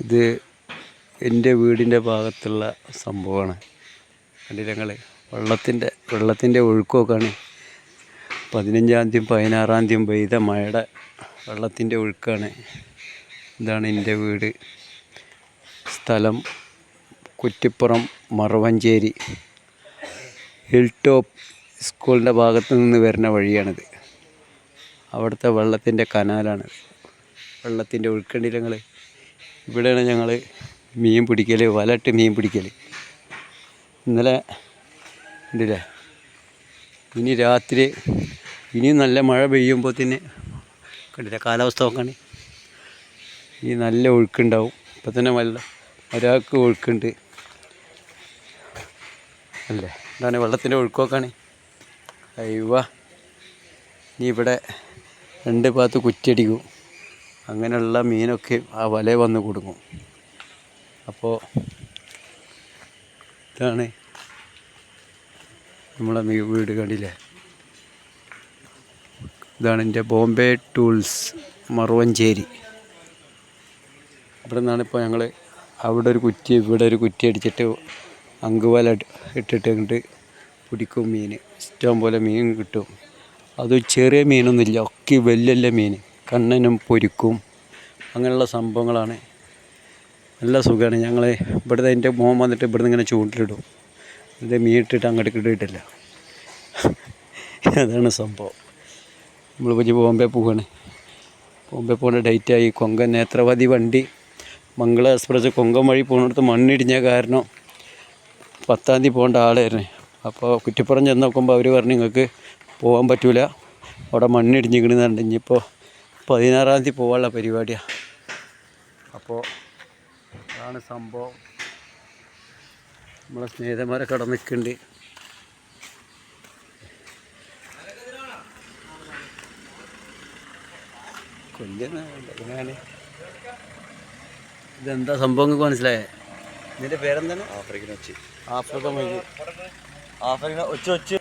ഇത് എന്റെ വീടിന്റെ ഭാഗത്തുള്ള സംഭവമാണ്. കണ്ടില്ല ഞങ്ങൾ വെള്ളത്തിന്റെ വെള്ളത്തിന്റെ ഒഴുക്കൊക്കെയാണ്. പതിനഞ്ചാം തീയതി പതിനാറാം തീയതി പെയ്ത മഴയുടെ വെള്ളത്തിന്റെ ഒഴുക്കാണ്. ഇതാണ് എന്റെ വീട്. സ്ഥലം കുറ്റിപ്പുറം മറവഞ്ചേരി. ഹിൽ ടോപ്പ് സ്കൂളിന്റെ ഭാഗത്ത് നിന്ന് വരുന്ന വഴിയാണിത്. അവിടുത്തെ വെള്ളത്തിന്റെ കനാലാണ്. വെള്ളത്തിന്റെ ഒഴുക്കണ്ടില്ലങ്ങൾ ഇവിടെയാണ് ഞങ്ങൾ മീൻ പിടിക്കൽ വലട്ട് മീൻ പിടിക്കൽ. ഇന്നലെ ഉണ്ടല്ലേ? ഇനി രാത്രി ഇനി നല്ല മഴ പെയ്യുമ്പോൾ തന്നെ കണ്ടില്ല കാലാവസ്ഥ നോക്കാണ് ഈ നല്ല ഒഴുക്കുണ്ടാവും. ഇപ്പം തന്നെ വല്ല ഒരാൾക്ക് ഒഴുക്കുണ്ട്. അല്ലേ? എന്താണ് വെള്ളത്തിന്റെ ഒഴുക്കൊക്കെയാണ് അയ്യവ ഇനി ഇവിടെ രണ്ട് ഭാഗത്ത് കുറ്റിയടിക്കും. അങ്ങനെയുള്ള മീനൊക്കെ ആ വല വന്ന് കൊടുക്കും അപ്പോൾ ഇതാണ് നമ്മളെ വീട് കണ്ടില്ലേ? ഇതാണ് എന്റെ ബോംബെ ടൂൾസ് മറുവഞ്ചേരി. ഇവിടെ നിന്നാണ് ഇപ്പോൾ ഞങ്ങൾ അവിടെ ഒരു കുറ്റി ഇവിടെ ഒരു കുറ്റി അടിച്ചിട്ട് അങ്കുവല ഇട്ട് ഇട്ടിട്ട് അങ്ങോട്ട് പിടിക്കും മീൻ ഇഷ്ടം പോലെ മീൻ കിട്ടും. അത് ചെറിയ മീനൊന്നുമില്ല ഒക്കെ വലിയ മീൻ കണ്ണനും പൊരിക്കും. അങ്ങനെയുള്ള സംഭവങ്ങളാണ്. നല്ല സുഖമാണ്. ഞങ്ങൾ ഇവിടുത്തെ എന്റെ മോൻ വന്നിട്ട് ഇവിടുന്ന് ഇങ്ങനെ ചൂണ്ടിലിടും. ഇത് മീട്ടിട്ട് അങ്ങോട്ട് കിട്ടിയിട്ടില്ല അതാണ് സംഭവം. നമ്മൾ പോയി ബോംബെ പോവാണ്. ബോംബെ പോകുന്ന ഡേറ്റായി കൊങ്കൻ നേത്രവാദി വണ്ടി. മംഗള എക്സ്പ്രസ് കൊങ്കൻ വഴി പോകുന്നിടത്ത് മണ്ണിടിഞ്ഞ കാരണം പത്താം തീയതി പോകേണ്ട ആളായിരുന്നു. അപ്പോൾ കുറ്റിപ്പുറം ചെന്ന് നോക്കുമ്പോൾ അവർ പറഞ്ഞു നിങ്ങൾക്ക് പോകാൻ പറ്റൂല. അവിടെ മണ്ണിടിഞ്ഞിക്കണെന്നുണ്ട് ഇനിയിപ്പോൾ പതിനാറാം തീയതി പോകാനുള്ള പരിപാടിയാണ് അപ്പോൾ അതാണ് സംഭവം. നമ്മളെ സ്നേഹിതന്മാരെ കട നിൽക്കുന്നുണ്ട് കൊല്ലുന്ന ഇതെന്താ സംഭവം നിങ്ങൾക്ക് മനസ്സിലായേ? ഇതിന്റെ പേരെന്താണ്? ആഫ്രിക്കൻ വെച്ച് ആഫ്രിക്ക മൊഴി ആഫ്രിക്കൻ ഒച്ച ഒച്ച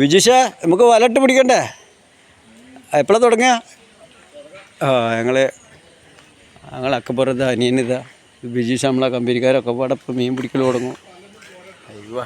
വിജുഷ നമുക്ക് വലട്ട് പിടിക്കണ്ടേ? എപ്പോഴാണ് തുടങ്ങിയ ഞങ്ങൾ ഞങ്ങൾ അക്കപ്പുറത്ത് അനിയനിതാ ബിജു നമ്മളെ കമ്പനിക്കാരൊക്കെ പാടെ ഇപ്പോൾ മീൻ പിടിക്കൽ തുടങ്ങും. അയ്യോ.